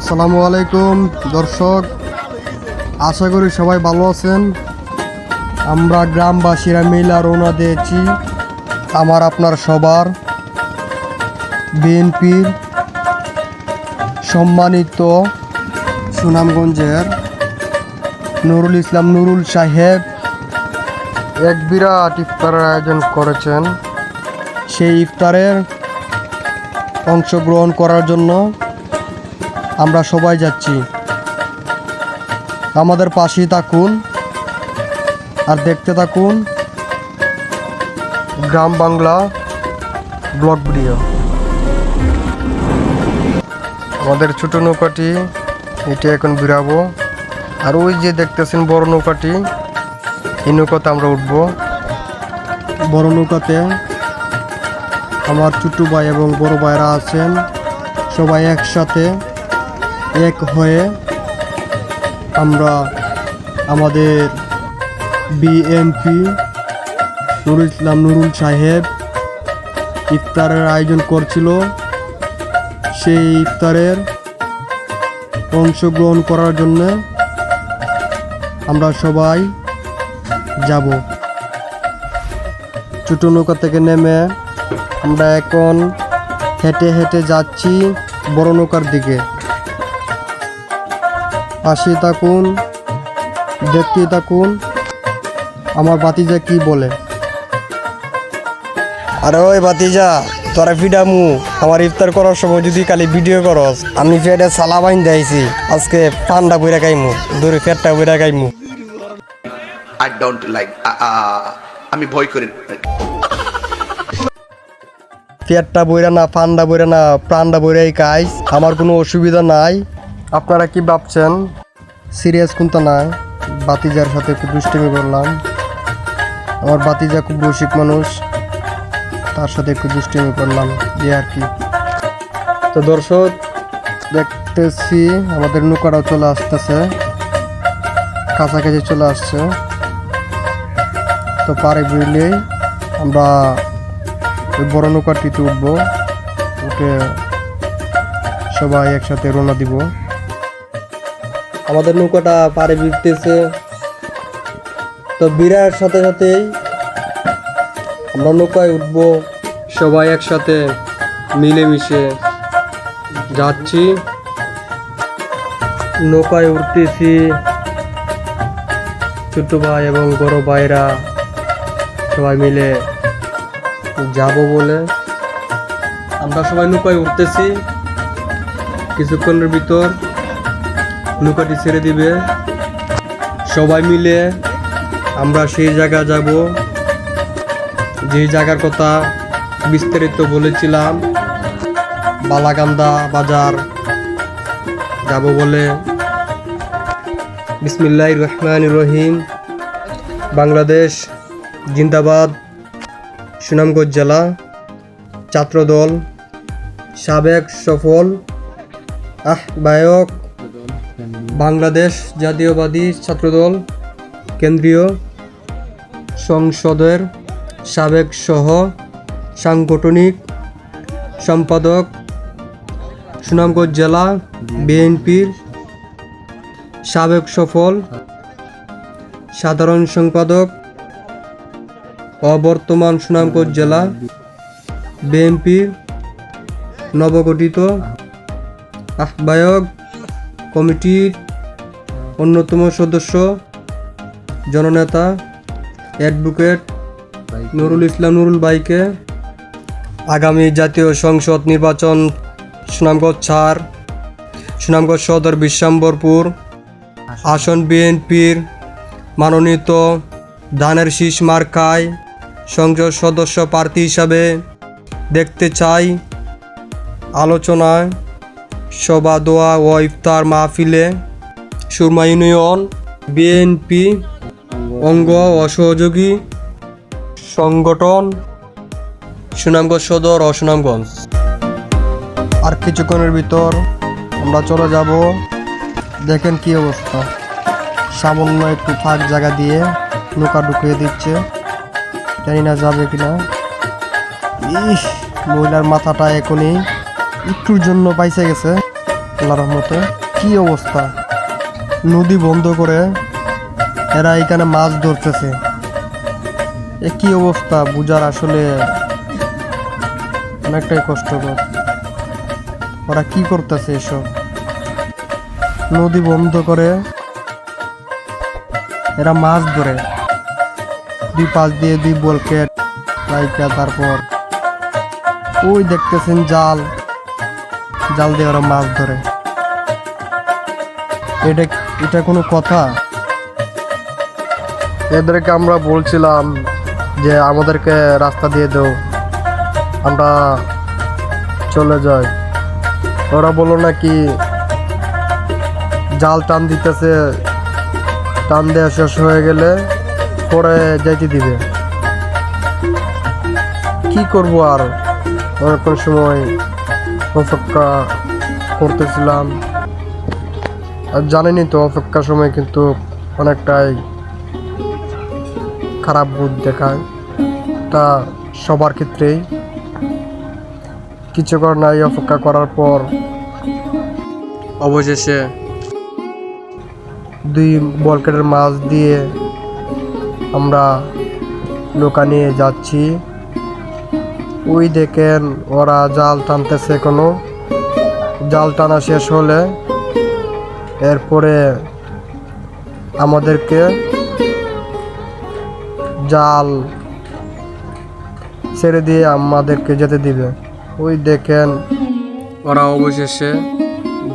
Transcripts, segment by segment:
আসসালামু আলাইকুম, দর্শক। আশা করি সবাই ভালো আছেন। আমরা গ্রামবাসীরা মিলা রওনা দিয়েছি আমার, আপনার সবার। বিএনপির সম্মানিত সুনামগঞ্জের নুরুল ইসলাম নুরুল সাহেব এক বিরাট ইফতারের আয়োজন করেছেন। সেই ইফতারের অংশগ্রহণ করার জন্য আমরা সবাই যাচ্ছি। আমাদের পাশেই থাকুন আর দেখতে থাকুন গ্রাম বাংলা ব্লগ ভিডিও। আমাদের ছোট নৌকাটি, এটি এখন বেরাবো আর ওই যে দেখতেছেন বড় নৌকাটি, এই নৌকাতে আমরা উঠবো। বড় নৌকাতে আমার ছোট ভাই এবং বড় ভাইরা আছেন। সবাই একসাথে এক হয়ে আমরা আমাদের বিএনপি নুরুল ইসলাম নুরুল সাহেব ইফতারের আয়োজন করছিল। সেই ইফতারের অংশগ্রহণ করার জন্য আমরা সবাই যাব। ছোটো নৌকা থেকে নেমে আমরা এখন হেঁটে হেঁটে যাচ্ছি বড় নৌকার দিকে। পাশে থাকুন দেখতে থাকুন আমার বাতিজা কি বলে? আরে ওই বাতিজা তোরা ফিডামু আমার ইফতার করার সময় যদি কালি ভিডিও করস আমি ফেটে সালা বাইন দিয়েছি আজকে পান্ডা বইরা খাইমু দূরে ফেটটা বইরা খাইমু। I don't like. Uh, uh, আমি ভয় করি পেটটা বইরা না পান্ডা বইরা না প্রাণটা বইরাই খাইস আমার কোনো অসুবিধা নাই। আপনারা কি ভাবছেন? সিরিয়াস কোনটা না। বাতিজার সাথে একটু দুষ্টিমি করলাম। আমার বাতিজা খুব রসিক মানুষ। তার সাথে একটু দুষ্টিমি করলাম। এই আর কি। তো দর্শক, দেখতেছি আমাদের নৌকাটাও চলে আসতেছে। কাছাকাছি চলে আসছে। তো পারে বুঝলেই আমরা ওই বড় নৌকাটিতে উঠবো। উঠে সবাই একসাথে রওনা দিব। আমাদের নৌকাটা পাড়ে বিরতেছে তো বিড়ার সাথে সাথেই আমরা নৌকায় উঠবো। সবাই একসাথে মিলেমিশে যাচ্ছি। নৌকায় উঠতেছি। ছোট ভাই এবং বড় ভাইরা সবাই মিলে যাব বলে। আমরা সবাই নৌকায় উঠতেছি। কিছুক্ষণের ভিতর নৌকাটি ছেড়ে দিবে। সবাই মিলে আমরা সেই জায়গা যাব। যে জায়গার কথা বিস্তারিত বলেছিলাম বালাকান্দা বাজার যাব বলে। বিসমিল্লাহ রহমান রহিম। বাংলাদেশ জিন্দাবাদ, সুনামগঞ্জ জেলা, ছাত্রদল, সাবেক সফল, আহ্বায়ক বাংলাদেশ জাতীয়বাদী ছাত্রদল কেন্দ্রীয় সংসদের সাবেক সহ সাংগঠনিক সম্পাদক সুনামগঞ্জ জেলা বিএনপির সাবেক সফল সাধারণ সম্পাদক অবর্তমান সুনামগঞ্জ জেলা বিএনপির নবগঠিত আহ্বায়ক কমিটির অন্যতম সদস্য, জননেতা, অ্যাডভোকেট নুরুল ইসলাম নুরুল বাইকে আগামী জাতীয় সংসদ নির্বাচন সুনামগঞ্জ ছাড় সুনামগঞ্জ সদর বিশ্বাম্বরপুর, আসন বিএনপির মনোনীত ধানের শীষ মার্কায় সংসদ সদস্য প্রার্থী হিসাবে দেখতে চাই। আলোচনায় সভা, দোয়া ও ইফতার মাহফিলে সুরমা ইউনিয়ন, বিএনপি, অঙ্গ অসহযোগী সংগঠন, সুনামগঞ্জ সদর ও সুনামগঞ্জ। আর কিছুক্ষণের ভিতর আমরা চলে যাব। দেখেন কি অবস্থা। সামান্য একটু ফাঁক জায়গা দিয়ে নৌকা ঢুকিয়ে দিচ্ছে। জানি না যাবে কিনা। ইস, মহিলার মাথাটা এখনই একটুর জন্য পাইসে গেছে আল্লাহ রহমতে। কি অবস্থা? নদী বন্ধ করে এরা এখানে মাছ ধরতেছে। এ কি অবস্থা? বুঝার আসলে অনেকটাই কষ্টকর। ওরা কি করতেছে এসব? নদী বন্ধ করে এরা মাছ ধরে। দুই পাশ দিয়ে দুই বলকেট লাইকা তারপর। ওই দেখতেছেন জাল। জাল দিয়ে ওরা মাছ ধরে। এটা এটা কোনো কথা? এদেরকে আমরা বলছিলাম যে আমাদেরকে রাস্তা দিয়ে দাও। আমরা চলে যাই। ওরা বলল নাকি জাল টান দিতেছে, টান দেওয়া শেষ হয়ে গেলে পরে যাইতে দিবে। কি করব আর? অনেকক্ষণ সময় অপেক্ষা করতেছিলাম। আর জানেনই তো অপেক্ষার সময় কিন্তু অনেকটাই খারাপ বোধ দেখায়। তা সবার ক্ষেত্রেই। কিছু করার নাই, অপেক্ষা করার পর অবশেষে দুই বলকেটের মাছ দিয়ে আমরা নৌকা নিয়ে যাচ্ছি। ওই দেখেন, ওরা জাল টানতেছে কোনো জাল টানা শেষ হলে এরপরে আমাদেরকে জাল ছেড়ে দিয়ে আমাদেরকে যেতে দিবে। ওই দেখেন, ওরা অবশেষে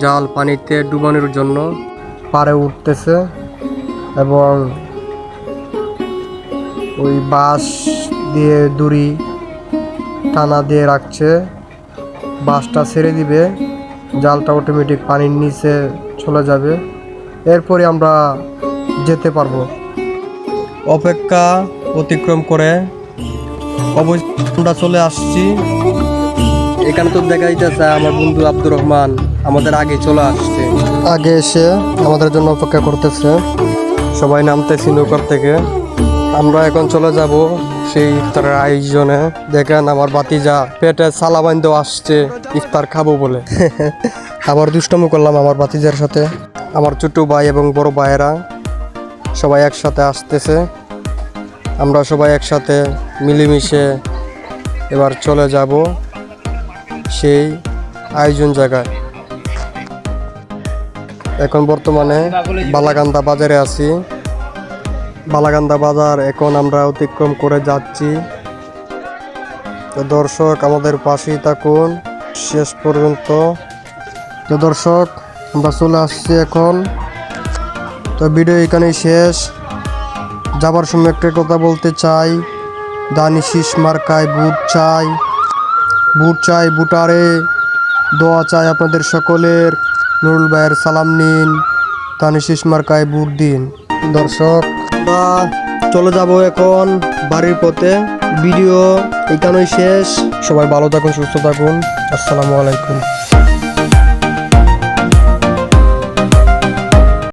জাল পানিতে ডুবানোর জন্য পারে উঠতেছে এবং ওই বাঁশ দিয়ে দড়ি টানা দিয়ে রাখছে। বাঁশটা ছেড়ে দিবে। জালটা অটোমেটিক পানির নিচে চলে যাবে। এরপরে আমরা যেতে পারব। অপেক্ষা অতিক্রম করে অবশ্যই আমরা চলে আসছি। এখানে তো দেখা যাইতেছে আমার বন্ধু আব্দুর রহমান আমাদের আগে চলে আসছে। আগে এসে আমাদের জন্য অপেক্ষা করতেছে। সবাই নামতেছি নৌকার থেকে। আমরা এখন চলে যাব সেই ইফতারের আয়োজনে দেখেন আমার বাতিজা পেটে সালা বাইন্দ আসছে, ইফতার খাব বলে। আবার দুষ্টমি করলাম আমার বাতিজার সাথে। আমার ছোট ভাই এবং বড় ভাইয়েরা সবাই একসাথে আসতেছে। আমরা সবাই একসাথে মিলেমিশে এবার চলে যাব সেই আয়োজন জায়গায়। এখন বর্তমানে বালাগান্দা বাজারে আছি। বালাগান্দা বাজার, এখন আমরা অতিক্রম করে যাচ্ছি। তো দর্শক, আমাদের পাশেই থাকুন। শেষ পর্যন্ত। তো দর্শক, আমরা চলে আসছি এখন। তো ভিডিও এখানেই শেষ। যাবার সময় একটা কথা বলতে চাই। দানি শীষ মার্কায় বুট চাই। বুট চাই, বুটারে। দোয়া চাই আপনাদের সকলের। নুরুল ভাইয়ের সালাম নিন। দানি শীষ মার্কায় বুট দিন। দর্শক আমরা চলে যাব এখন বাড়ির পথে। ভিডিও এখানেই শেষ। সবাই ভালো থাকুন, সুস্থ থাকুন। আসসালামু আলাইকুম।